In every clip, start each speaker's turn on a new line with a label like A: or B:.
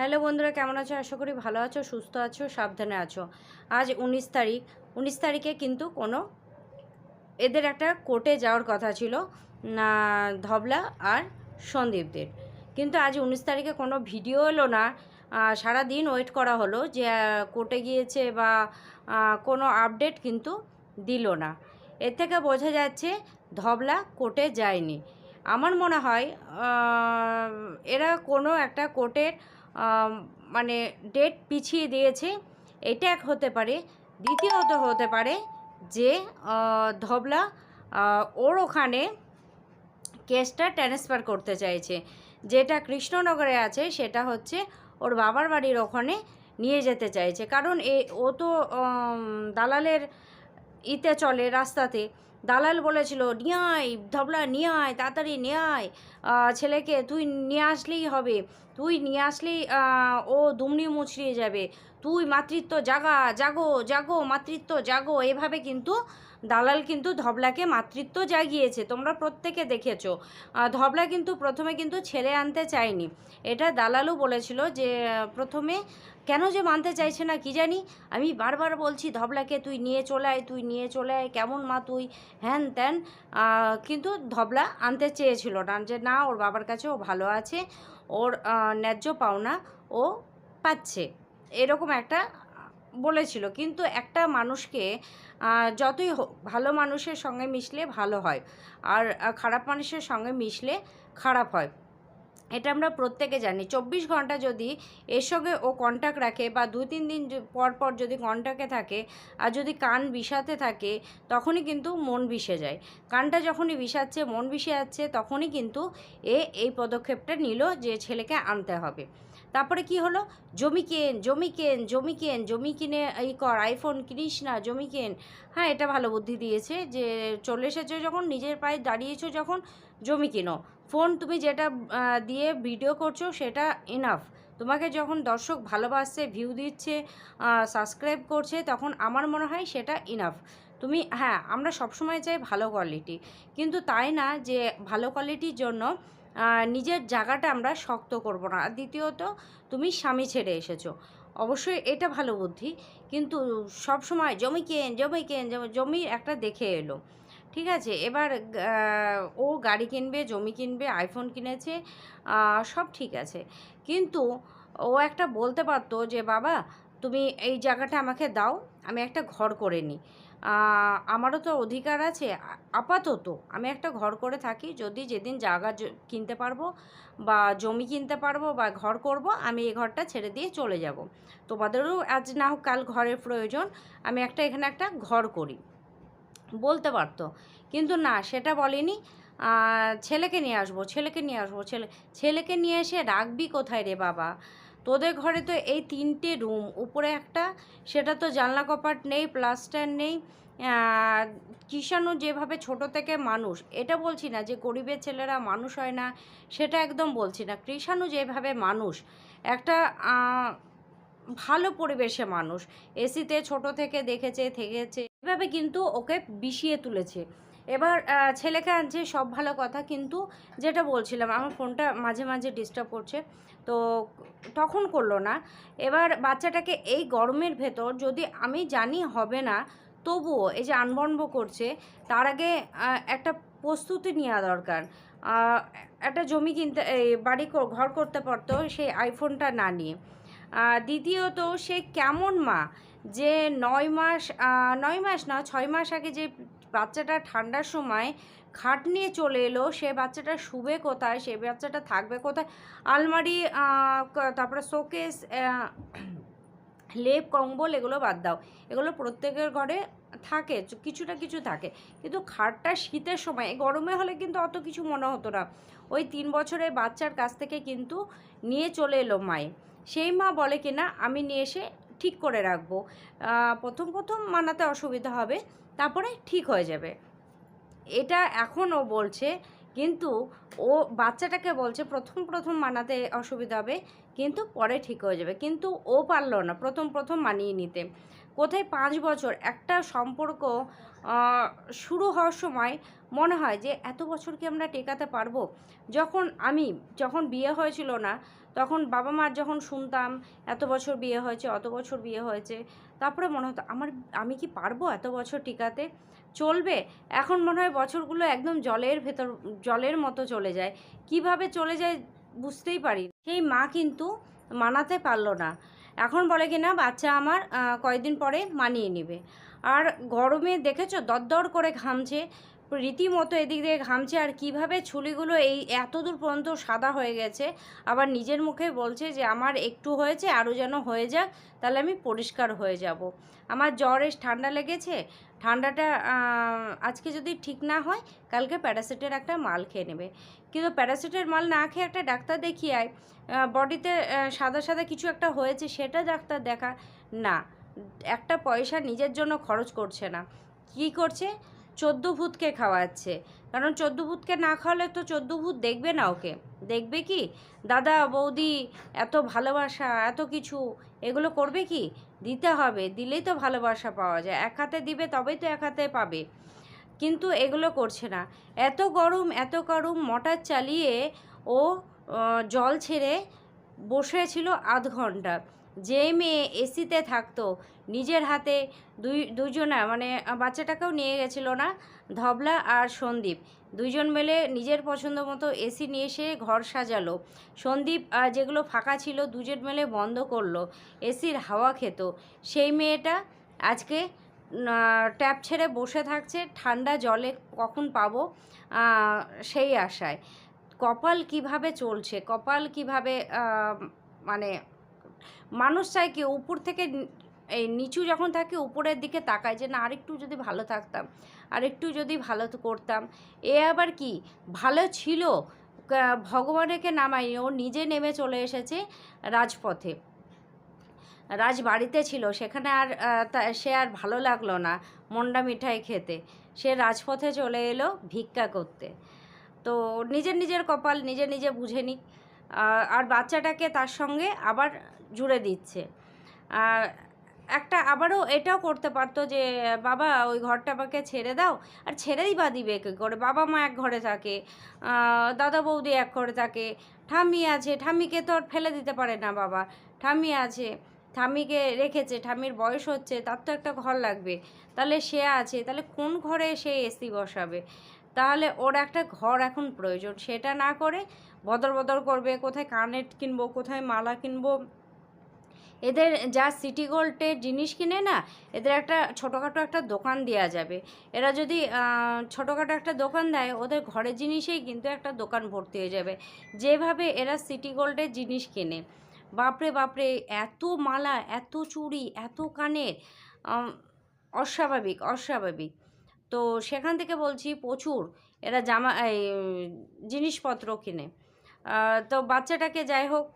A: Hello বন্ধুরা, কেমন আছো? আশা করি ভালো আছো, সুস্থ আছো, সাবধানে আছো। আজ উনিশ তারিখ। উনিশ তারিখে কিন্তু কোনো এদের একটা কোর্টে যাওয়ার কথা ছিল ধবলা আর সন্দীপদের। কিন্তু আজ উনিশ তারিখে কোনো ভিডিও এলো না। সারা দিন ওয়েট করা হলো যে কোর্টে গিয়েছে বা কোনো আপডেট কিন্তু দিল না। এর থেকে বোঝা যাচ্ছে ধবলা কোর্টে যায়নি। আমার মনে হয় এরা কোনো একটা কোর্টের মানে ডেট পিছিয়ে দিয়েছে। এটা এক হতে পারে। দ্বিতীয়ত হতে পারে যে ধবলা ওর ওখানে কেসটা ট্রান্সফার করতে চাইছে। যেটা কৃষ্ণনগরে আছে, সেটা হচ্ছে ওর বাবার বাড়ির ওখানে নিয়ে যেতে চাইছে। কারণ এ, ও তো দালালের ইতে চলে রাস্তাতে। দালাল বলেছিল নিয়ে আয় ধবলা নিয়ে আয় তাড়াতাড়ি নিয়ে ছেলেকে তুই নিয়ে আসলেই হবে, তুই নিয়ে আসলেই ও দুমনি মুছড়িয়ে যাবে, তুই মাতৃত্ব জাগা, জাগো জাগো, মাতৃত্ব জাগো। এভাবে কিন্তু দালাল কিন্তু ধবলাকে মাতৃত্ব জাগিয়েছে, তোমরা প্রত্যেকে দেখেছ। ধবলা কিন্তু প্রথমে কিন্তু ছেড়ে আনতে চায়নি। এটা দালালও বলেছিল যে, প্রথমে কেন যে মানতে চাইছে না কি জানি? আমি বারবার বলছি, ধবলাকে তুই নিয়ে চলে আয়, তুই নিয়ে চলে আয়, কেমন মা তুই? হ্যান ত্যান। কিন্তু ধবলা আনতে চেয়েছিল না যে, না, ওর বাবার কাছে ও ভালো আছে, ওর ন্যায্য পাওনা ও পাচ্ছে। এরকম একটা বলেছিল। কিন্তু একটা মানুষকে যতই ভালো মানুষের সঙ্গে মিশলে ভালো হয়। আর খারাপ মানুষের সঙ্গে মিশলে খারাপ হয়। এটা আমরা প্রত্যেকে জানি। চব্বিশ ঘণ্টা যদি এর সঙ্গে ও কন্ট্যাক্ট রাখে বা দু তিন দিন পর পর যদি কন্ট্যাক্টে থাকে আর যদি কান বিষাতে থাকে, তখনই কিন্তু মন বিষে যায়। কানটা যখনই বিষাচ্ছে, মন বিষে যাচ্ছে, তখনই কিন্তু এ এই পদক্ষেপটা নিল যে ছেলেকে আনতে হবে। তারপরে কি হলো? জমি কেন জমি কেন জমি কেন, জমি কিনে এই কর আইফোন কিনিস না, জমি কেন। হ্যাঁ এটা ভালো বুদ্ধি দিয়েছে যে চলে এসেছ যখন, নিজের পায়ে দাঁড়িয়েছো যখন, জমি কিনো। ফোন তুমি যেটা দিয়ে ভিডিও করছ সেটা ইনাফ তোমাকে যখন দর্শক ভালোবাসছে ভিউ দিচ্ছে সাবস্ক্রাইব করছে, তখন আমার মনে হয় সেটা ইনাফ তুমি হ্যাঁ আমরা সবসময় চাই ভালো কোয়ালিটি কিন্তু তাই না যে ভালো কোয়ালিটির জন্য নিজের জায়গাটা আমরা শক্ত করব না। আর দ্বিতীয়ত, তুমি স্বামী ছেড়ে এসেছ। অবশ্যই এটা ভালো বুদ্ধি। কিন্তু সব সময় জমি কেন জমি কেন জমি একটা দেখে এলো। ঠিক আছে? এবার ও গাড়ি কিনবে, জমি কিনবে আইফোন কিনেছে সব ঠিক আছে। কিন্তু ও একটা বলতে পারতো যে, বাবা, তুমি এই জায়গাটা আমাকে দাও, আমি একটা ঘর করে নিই। আমারও তো অধিকার আছে, আপাতত আমি একটা ঘর করে থাকি, যদি যেদিন জায়গা কিনতে পারব বা জমি কিনতে পারব বা ঘর করব, আমি এই ঘরটা ছেড়ে দিয়ে চলে যাব। তোমাদেরও আজ না হোক কাল ঘরের প্রয়োজন, আমি একটা এখানে একটা ঘর করি। বলতে পারতো। কিন্তু না, সেটা বলেনি। ছেলেকে নিয়ে আসব, ছেলেকে নিয়ে আসব, ছেলে, ছেলেকে নিয়ে এসে রাখবি কোথায় রে বাবা? তোদের ঘরে তো এই তিনটে রুম উপরে একটা, সেটা তো জানলা কপাট নেই প্লাস্টার নেই কিষাণু যেভাবে ছোট থেকে মানুষ, এটা বলছি না যে গরিবের ছেলেরা মানুষ হয় না, সেটা একদম বলছি না। কৃষাণু যেভাবে মানুষ, একটা ভালো পরিবেশে মানুষ এসিতে ছোট থেকে দেখেছে, থেকেছে। এভাবে কিন্তু ওকে বিষিয়ে তুলেছে। এবার ছেলেকে আনছে সব ভালো কথা, কিন্তু যেটা বলছিলাম, আমার ফোনটা মাঝে মাঝে ডিস্টার্ব করছে, তো তখন করল না। এবার বাচ্চাটাকে এই গরমের ভেতর যদি আমি জানি হবে না, তবুও এই যে আনবন্ব করছে, তার আগে একটা প্রস্তুতি নেওয়া দরকার। একটা জমি কিনতে বাড়ি ঘর করতে পারতো সেই আইফোনটা না নিয়ে। দ্বিতীয়ত সে কেমন মা? যে নয় মাস নয় মাস না, ছয় মাস আগে যে বাচ্চাটা ঠান্ডার সময় খাট নিয়ে চলে এলো, সে বাচ্চাটা শুবে কোথায়, সে বাচ্চাটা থাকবে কোথায়, আলমারি তারপরে শোকেস লেপ, কম্বল এগুলো বাদ দাও। এগুলো প্রত্যেকের ঘরে থাকে কিছুটা কিছু থাকে। কিন্তু খাটটা শীতের সময় গরমে হলে কিন্তু অত কিছু মনে হতো না। ওই তিন বছরের বাচ্চার কাছ থেকে কিন্তু নিয়ে চলে এলো মায়ে সেই মা বলে কি না আমি নিয়ে এসে ঠিক করে রাখব। প্রথম প্রথম মানাতে অসুবিধা হবে, তারপরে ঠিক হয়ে যাবে। এটা এখনও বলছে, কিন্তু ও বাচ্চাটাকে বলছে প্রথম প্রথম মানাতে অসুবিধা হবে, কিন্তু পরে ঠিক হয়ে যাবে। কিন্তু ও পারল না প্রথম প্রথম মানিয়ে নিতে। কোথায় পাঁচ বছর? একটা সম্পর্ক শুরু হওয়ার সময় মনে হয় যে, এত বছর কি আমরা টেকাতে পারব? যখন আমি, যখন বিয়ে হয়েছিল না, তখন বাবা মার যখন শুনতাম, এত বছর বিয়ে হয়েছে, অত বছর বিয়ে হয়েছে। তারপরে মনে হতো, আমার, আমি কি পারব এত বছর টিকাতে? চলবে। এখন মনে হয় বছরগুলো একদম জলের ভেতর, জলের মতো চলে যায়। কীভাবে চলে যায় বুঝতেই পারি সেই মা কিন্তু মানাতে পারল না। এখন বলে কি, না, বাচ্চা আমার কয়েকদিন পরে মানিয়ে নেবে। আর গরমে দেখেছ? দরদর করে ঘামছে। রীতিমতো এদিক দিয়ে ঘামছে। আর কীভাবে ছুলিগুলো এই এত দূর পর্যন্ত সাদা হয়ে গেছে? আবার নিজের মুখে বলছে যে, আমার একটু হয়েছে, আরও যেন হয়ে যাক, তাহলে আমি পরিষ্কার হয়ে যাব। আমার জ্বর এস ঠান্ডা লেগেছে। ঠান্ডাটা আজকে যদি ঠিক না হয়, কালকে প্যারাসিটের একটা মাল খেয়ে নেবে। কিন্তু প্যারাসিটের মাল না খেয়ে একটা ডাক্তার দেখিয়ে বডিতে সাদা সাদা কিছু একটা হয়েছে, সেটা ডাক্তার দেখা না। একটা পয়সা নিজের জন্য খরচ করছে না। কি করছে? চোদ্দ ভূতকে খাওয়াচ্ছে। কারণ চোদ্দ ভূতকে না খাওয়ালে তো চোদ্দ ভূত দেখবে না ওকে। দেখবে কি? দাদা, বৌদি, এত ভালোবাসা, এত কিছু, এগুলো করবে কি? দিতে হবে, দিলেই তো ভালোবাসা পাওয়া যায়। এক হাতে দিবে, তবেই তো এক হাতে পাবে। কিন্তু এগুলো করছে না। এত গরম এত গরম মোটর চালিয়ে ও জল ছেড়ে বসেছিল আধ ঘণ্টা। যে মেয়ে এসিতে থাকতো, নিজের হাতে দুই, দুজনা মানে বাচ্চাটাকেও নিয়ে গেছিল না, ধবলা আর সন্দীপ। দুইজন মেলে নিজের পছন্দ মতো এসি নিয়ে এসে ঘর সাজালো। সন্দীপ যেগুলো ফাঁকা ছিল, দুজন মেলে বন্ধ করল। এসির হাওয়া খেত। সেই মেয়েটা আজকে ট্যাপ ছেড়ে বসে থাকছে, ঠান্ডা জলে কখন পাবো সেই আশায়। কপাল কীভাবে চলছে, কপাল কীভাবে মানে মানুষ চায় কি উপর থেকে এই নিচু যখন থাকে উপরের দিকে তাকায় যে না, আরেকটু যদি ভালো থাকতাম, আরেকটু যদি ভালো করতাম। এ আবার কি? ভালো ছিল ভগবানেকে নামাই ও নিজে নেমে চলে এসেছে রাজপথে। রাজবাড়িতে ছিল, সেখানে আর সে আর ভালো লাগল না, মন্ডা মিঠাই খেতে। সে রাজপথে চলে এলো ভিক্ষা করতে। তো নিজের নিজের কপাল নিজে নিজে বুঝে নিক। আর বাচ্চাটাকে তার সঙ্গে আবার জুড়ে দিচ্ছে। আর একটা আবারও এটাও করতে পারতো যে, বাবা, ওই ঘরটা আমাকে ছেড়ে দাও। আর ছেড়েই বা দিবে কী করে? বাবা মা এক ঘরে থাকে দাদা বৌদি এক ঘরে থাকে। ঠাম্মি আছে, ঠাম্মিকে তো আর ফেলে দিতে পারে না বাবা। ঠাম্মি আছে, ঠাম্মিকে রেখেছে, ঠাম্মির বয়স হচ্ছে, তার তো একটা ঘর লাগবে। তাহলে সে আছে, তাহলে কোন ঘরে সে এসি বসাবে? তাহলে ওর একটা ঘর এখন প্রয়োজন। সেটা না করে বদর বদর করবে, কোথায় কানেট কিনবো, কোথায় মালা কিনবো এদের যা সিটি গোল্ডের জিনিস কিনে না, এদের একটা ছোটোখাটো একটা দোকান দেওয়া যাবে। এরা যদি ছোটোখাটো একটা দোকান দেয়, ওদের ঘরের জিনিসেই কিন্তু একটা দোকান ভর্তি হয়ে যাবে। যেভাবে এরা সিটি গোল্ডের জিনিস কেনে। বাপরে বাপরে, এত মালা, এত চুড়ি, এত কানের অস্বাভাবিক অস্বাভাবিক। তো সেখান থেকে বলছি, প্রচুর এরা জামা জিনিসপত্র কিনে। তো বাচ্চাটাকে যাই হোক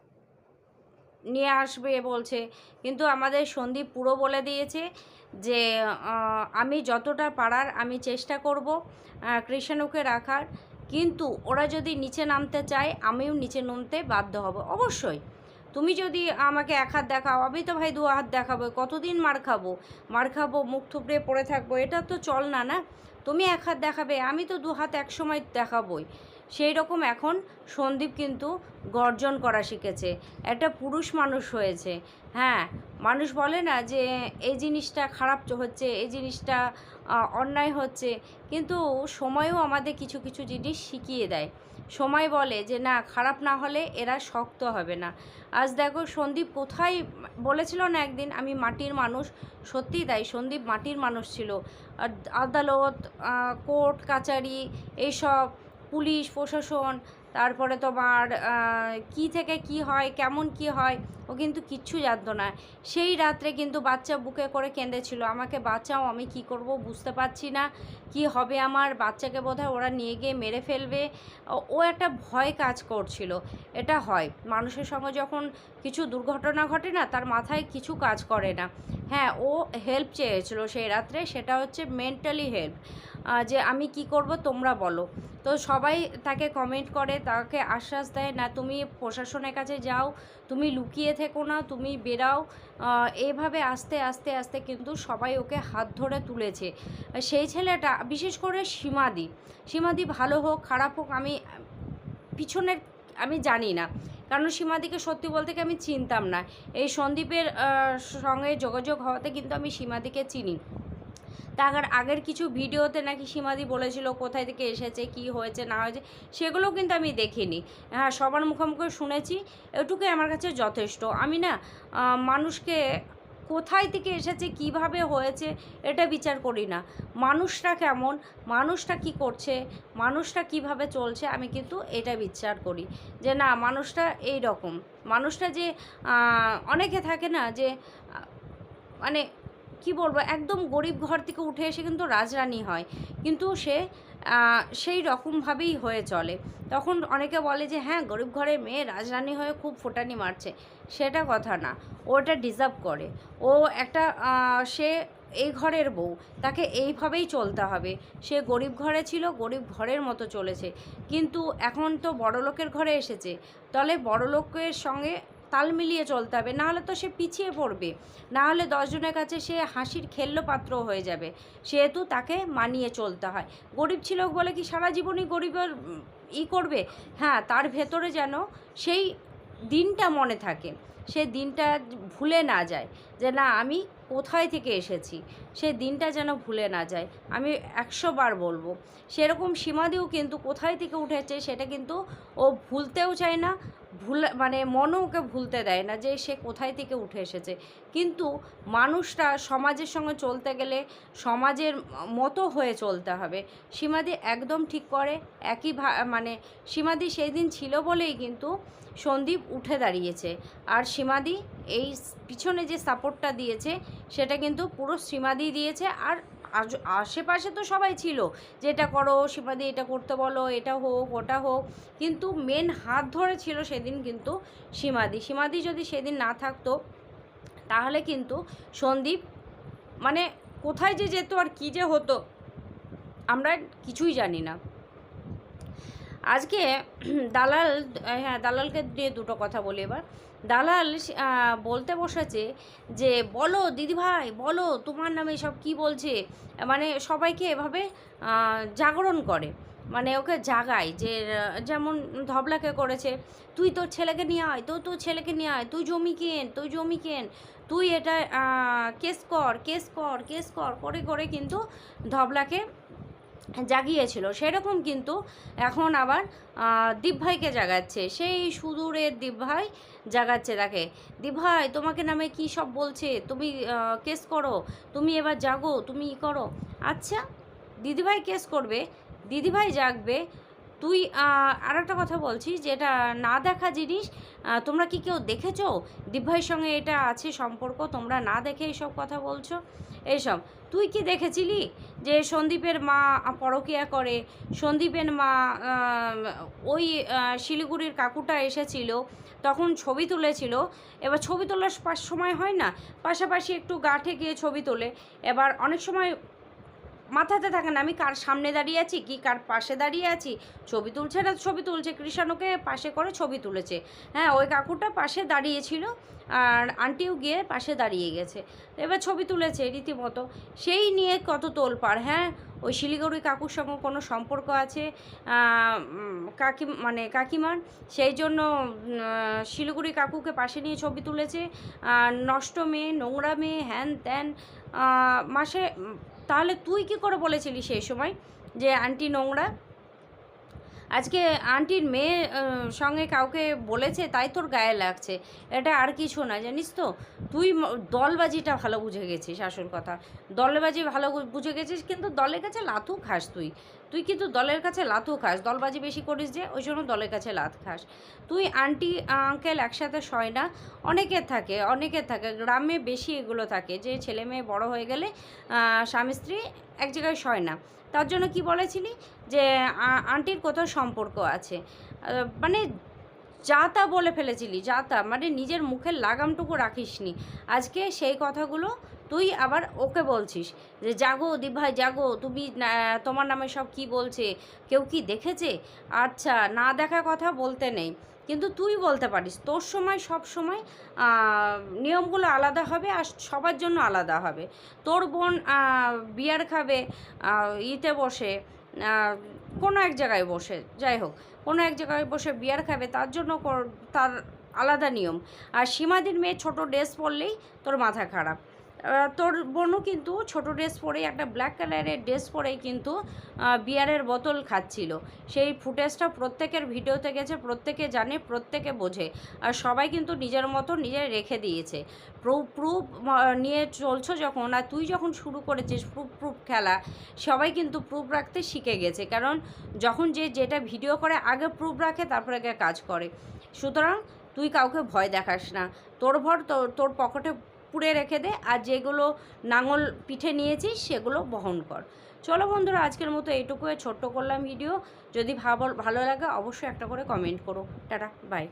A: নিয়ে আসবে বলছে। কিন্তু আমাদের সন্দীপ পুরো বলে দিয়েছে যে আমি যতটা পারার আমি চেষ্টা করব কৃষাণুকে রাখার। কিন্তু ওরা যদি নিচে নামতে চায়, আমিও নিচে নামতে বাধ্য হব। অবশ্যই। তুমি যদি আমাকে এক হাত দেখাও, আমি তো ভাই দু হাত দেখাবো কতদিন মার খাব? মার খাব, মুখ থুবড়ে পড়ে থাকব, এটা তো চল না না? তুমি এক হাত দেখাবে, আমি তো দু হাত এক সময় দেখাবই। সেই রকম এখন সন্দীপ কিন্তু গর্জন করা শিখেছে। একটা পুরুষ মানুষ হয়েছে। হ্যাঁ মানুষ বলে না যে, এই জিনিসটা খারাপ হচ্ছে, এই জিনিসটা অন্যায় হচ্ছে। কিন্তু সময়ও আমাদের কিছু কিছু জিনিস শিখিয়ে দেয়। সময় বলে যে, না, খারাপ না হলে এরা শক্ত হবে না। আজ দেখো সন্দীপ কোথায় বলেছিল না একদিন, আমি মাটির মানুষ। সত্যিই তাই, সন্দীপ মাটির মানুষ ছিল। আদালত কোর্ট, কাচারি, এইসব পুলিশ, প্রশাসন, তারপরে তোমার কি থেকে কি হয়, কেমন কি হয়, ও কিন্তু কিচ্ছু জানতো না। সেই রাত্রে কিন্তু বাচ্চা বুকে করে কেঁদেছিল। আমাকে বাঁচাও, আমি কি করব বুঝতে পারছি না। কি হবে আমার? বাচ্চাকে বোধহয় ওরা নিয়ে গিয়ে মেরে ফেলবে। ও একটা ভয় কাজ করছিল। এটা হয়। মানুষের সঙ্গে যখন কিছু দুর্ঘটনা ঘটে না, তার মাথায় কিছু কাজ করে না। হ্যাঁ ও হেল্প চেয়েছিল সেই রাত্রে। সেটা হচ্ছে মেন্টালি হেল্প যে আমি কি করব তোমরা বলো। তো সবাই তাকে কমেন্ট করে তাকে আশ্বাস দেয় না তুমি প্রশাসনের কাছে যাও তুমি লুকিয়ে থেকো না তুমি বেরাও। আহ, এইভাবে আস্তে আস্তে আস্তে কিন্তু সবাই ওকে হাত ধরে তুলেছে। সেই ছেলেটা বিশেষ করে সীমাদি সীমাদি ভালো হোক খারাপ হোক আমি পিছনের আমি জানি না। কারণ সীমাদিকে সত্যি বলতে কি আমি চিনতাম না। এই সন্দীপের সঙ্গে যোগাযোগ হওয়াতে কিন্তু আমি সীমাদিকে চিনি। তার আগের কিছু ভিডিওতে নাকি সীমাদি বলেছিল কোথায় থেকে এসেছে, কি হয়েছে, না হয়েছে সেগুলোও কিন্তু আমি দেখিনি। হ্যাঁ সবার মুখোমুখি শুনেছি, এটুকুই আমার কাছে যথেষ্ট। আমি না মানুষকে কোথায় থেকে এসেছে, কীভাবে হয়েছে, এটা বিচার করি না। মানুষটা কেমন, মানুষটা কি করছে, মানুষটা কীভাবে চলছে, আমি কিন্তু এটা বিচার করি যে না, মানুষটা এই রকম মানুষটা যে অনেকে থাকে না যে মানে কি বলব, একদম গরিব ঘর থেকে উঠে এসে কিন্তু রাজরানী হয়। কিন্তু সে সেই রকমভাবেই হয়ে চলে। তখন অনেকে বলে যে হ্যাঁ গরিব ঘরে মেয়ে রাজরানী হয়ে খুব ফোটানি মারছে। সেটা কথা না। ও এটা ডিজার্ভ করে। ও একটা সে এই ঘরের বউ। তাকে এইভাবেই চলতে হবে। সে গরিব ঘরে ছিল, গরিব ঘরের মতো চলেছে। কিন্তু এখন তো বড়লোকের ঘরে এসেছে। তাহলে বড়লোকের সঙ্গে তাল মিলিয়ে চলতে হবে, নাহলে তো সে পিছিয়ে পড়বে। না হলে দশজনের কাছে সে হাসির খেল্য পাত্র হয়ে যাবে। সেহেতু তাকে মানিয়ে চলতে হয়। গরিব ছিল বলে কি সারা জীবনই গরিবের ই করবে? হ্যাঁ তার ভেতরে যেন সেই দিনটা মনে থাকে। সে দিনটা ভুলে না যায় যে না, আমি কোথায় থেকে এসেছি? সে দিনটা যেন ভুলে না যায়। আমি একশো বার বলব, সেরকম সীমাদিও কিন্তু কোথায় থেকে উঠেছে সেটা কিন্তু ও ভুলতেও চায় না ভুল মানে মনও ওকে ভুলতে দেয় না যে সে কোথায় থেকে উঠে এসেছে। কিন্তু মানুষরা সমাজের সঙ্গে চলতে গেলে সমাজের মতো হয়ে চলতে হবে। সীমাদি একদম ঠিক করে, একই মানে সীমাদি সেই দিন ছিল বলেই কিন্তু সন্দীপ উঠে দাঁড়িয়েছে। আর সীমাদি এই পিছনে যে সাপোর্টটা দিয়েছে, সেটা কিন্তু পুরো সীমাদি দিয়েছে। আর আশেপাশে তো সবাই ছিল। যে এটা করো সীমাদি এটা করতে বলো, এটা হোক, ওটা হোক। কিন্তু মেন হাত ধরে ছিল সেদিন কিন্তু সীমাদি। সীমাদি যদি সেদিন না থাকতো, তাহলে কিন্তু সন্দীপ মানে কোথায় যে যেত আর কী যে হতো, আমরা কিছুই জানি না। আজকে দালাল হ্যাঁ দালালকে দিয়ে দুটো কথা বলি এবার। দালাল বলতে বসেছে যে, বলো দিদিভাই, বলো তোমার নামে সব কি বলছে? মানে সবাইকে এভাবে জাগরণ করে। মানে ওকে জাগায় যে, যেমন ধবলাকে করেছে, তুই তোর ছেলেকে নিয়ে আয় তো তোর ছেলেকে নিয়ে আয়, তুই জমি কেন, তুই জমি কেন, তুই এটা কেস কর কেস কর কেস কর। করে করে কিন্তু ধবলাকে জাগিয়েছিল, সেরকম কিন্তু এখন আবার দীপভাইকে দীপ ভাইকে জাগাচ্ছে। সেই সুদূরের দীপ ভাই জাগাচ্ছে তাকে। দীপ ভাই তোমাকে নামে কি সব বলছে? তুমি কেস করো। তুমি এবার জাগো, তুমি ই করো। আচ্ছা দিদিভাই কেস করবে, দিদিভাই জাগবে তুই আর একটা কথা বলছি যেটা না দেখা জিনিস তোমরা কি কেউ দেখেছ? দীপ ভাইয়ের সঙ্গে এটা আছে সম্পর্ক, তোমরা না দেখে এইসব কথা বলছো? এইসব। তুই কি দেখেছিলি যে সন্দীপের মা পরকিয়া করে? সন্দীপের মা ওই শিলিগুড়ির কাকুটা এসেছিল, তখন ছবি তুলেছিল। এবার ছবি তোলার সময় হয় না। পাশাপাশি একটু গাঠে গিয়ে ছবি তোলে। এবার অনেক সময় মাথাতে থাকে না। আমি কার সামনে দাঁড়িয়ে আছি, কি কার পাশে দাঁড়িয়ে আছি? ছবি তুলছে না, ছবি তুলছে। কৃষাণুকে পাশে করে ছবি তুলেছে। হ্যাঁ ওই কাকুটা পাশে দাঁড়িয়েছিল আর আন্টিও গিয়ে পাশে দাঁড়িয়ে গেছে। এবার ছবি তুলেছে রীতিমতো। সেই নিয়ে কত তোলপাড় হ্যাঁ? ওই শিলিগুড়ি কাকুর সঙ্গে কোনো সম্পর্ক আছে? কাকি মানে কাকিমার? সেই জন্য শিলিগুড়ি কাকুকে পাশে নিয়ে ছবি তুলেছে। নষ্ট মেয়ে, নোংরা মেয়ে, হ্যান ত্যান মাসে তাহলে তুই কি করে বলেছিলি সেই সময় যে আন্টি নোংরা? আজকে আন্টির মেয়ে সঙ্গে কাউকে বলেছে, তাই তোর গায়ে লাগছে। এটা আর কিছু না, জানিস তো? তুই দলবাজিটা ভালো বুঝে গেছিস, আসল কথা। দলবাজি ভালো বুঝে গেছিস, কিন্তু দলের কাছে লাথু খাস তুই। তুই কিন্তু দলের কাছে লাথু খাস, দলবাজি বেশি করিস যে, ওই জন্য দলের কাছে লাথ খাস। তুই আন্টি, আঙ্কেল একসাথে সয় না অনেকের থাকে অনেকের থাকে, গ্রামে বেশি এগুলো থাকে, যে ছেলে মেয়ে বড়ো হয়ে গেলে স্বামী স্ত্রী এক জায়গায় সয় না তার জন্য কি বলেছিলি? যে আন্টির কোথাও সম্পর্ক আছে। মানে যা তা বলে ফেলেছিলি, যা তা। মানে নিজের মুখের লাগামটুকু রাখিসনি। আজকে সেই কথাগুলো তুই আবার ওকে বলছিস যে, জাগো দীপ ভাই, জাগো। তুমি তোমার নামে সব কি বলছে? কেউ কি দেখেছে? আচ্ছা না দেখা কথা বলতে নেই। কিন্তু তুই বলতে পারিস, তোর সময় সব সময় নিয়মগুলো আলাদা হবে আর সবার জন্য আলাদা হবে। তোর বোন বিয়ার খাবে ইতে বসে কোনো এক জায়গায় বসে। যাই হোক কোনো এক জায়গায় বসে বিয়ার খাবে, তার জন্য তার আলাদা নিয়ম। আর সীমাদির মেয়ে ছোট ড্রেস পরলেই তোর মাথা খারাপ। তোর বোনও কিন্তু ছোট ড্রেস পরেই, একটা ব্ল্যাক কালারের ড্রেস পরেই কিন্তু বিয়ারের বোতল খাচ্ছিল। সেই ফুটেজটা প্রত্যেকের ভিডিওতে গেছে, প্রত্যেকে জানে, প্রত্যেকে বোঝে। আর সবাই কিন্তু নিজের মতো নিজে রেখে দিয়েছে। প্রুফ নিয়ে চলছো যখন, আর তুই যখন শুরু করেছিস প্রুফ প্রুফ খেলা, সবাই কিন্তু প্রুফ রাখতে শিখে গেছে। কারণ যখন যে যেটা ভিডিও করে, আগে প্রুফ রাখে, তারপরে কাজ করে। সুতরাং তুই কাউকে ভয় দেখাস না। তোর ভর তোর পকেটে পুড়ে রেখে দে আর যেগুলো নাঙল পিঠে নিয়েছিস সেগুলো বহন কর। চলো বন্ধুরা, আজকের মতো এইটুকু ছোট্ট করলাম ভিডিও যদি ভালো ভালো লাগে, অবশ্যই একটা করে কমেন্ট করো। Tata bye